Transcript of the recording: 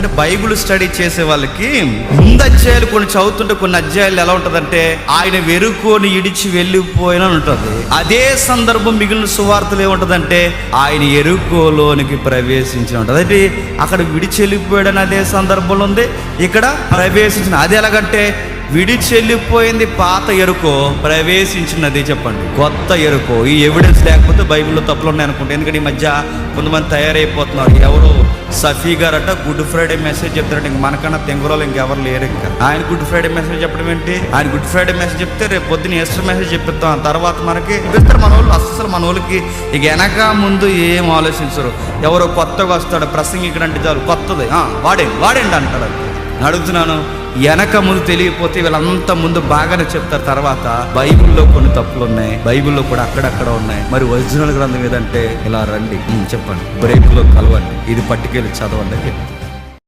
అంటే Bible study చేసే వాళ్ళకి ముందు అధ్యాయాలు కొన్ని చదువుతుంటే కొన్ని అధ్యాయాలు ఎలా ఉంటుందంటే ఆయన వెరుకొని ఇడిచి వెళ్ళిపోయిన ఉంటుంది. అదే సందర్భం మిగిలిన సువార్తలు ఏముంటుందంటే ఆయన ఎరుకోలోనికి ప్రవేశించిన ఉంటుంది. అంటే అక్కడ విడిచి వెళ్ళిపోయాడని అదే సందర్భంలో ఉంది. ఇక్కడ ప్రవేశించిన అది ఎలాగంటే విడిచి వెళ్ళిపోయింది పాత ఎరుకో ప్రవేశించినది చెప్పండి. కొత్త ఎరుకో. ఈ ఎవిడెన్స్ లేకపోతే బైబిల్లో తప్పులు ఉన్నాయి అనుకుంటే. ఎందుకంటే ఈ మధ్య కొంతమంది తయారైపోతున్నారు. ఎవరు సఫీ గారట గుడ్ ఫ్రైడే మెసేజ్ చెప్తారట. ఇంక మనకన్నా తెంగురాలు ఇంకెవరు లేరు ఇంకా. ఆయన గుడ్ ఫ్రైడే మెసేజ్ చెప్పడం ఏంటి? ఆయన గుడ్ ఫ్రైడే మెసేజ్ చెప్తే రేపు పొద్దున ఎస్టర్ మెసేజ్ చెప్పిస్తాం. తర్వాత మనకి ఇస్తారు మన వాళ్ళు అసలు మన వాళ్ళకి ఇక వెనక ముందు ఏం ఆలోచించరు. ఎవరో కొత్తగా వస్తాడు ప్రసంగికుడు అంటే చాలు కొత్తది. ఆ, వాడేండి వాడేండి అంటాడు. అడుగుతున్నాను వెనక ముందు తెలియకపోతే వీళ్ళంతా ముందు బాగానే చెప్తారు. తర్వాత బైబిల్లో కొన్ని తప్పులు ఉన్నాయి. బైబిల్లో కూడా అక్కడక్కడ ఉన్నాయి. మరి ఒరిజినల్ గ్రంథం ఏదంటే ఇలా రండి చెప్పండి బ్రేక్లో కలవండి. ఇది పట్టుకెళ్ళి చదవండి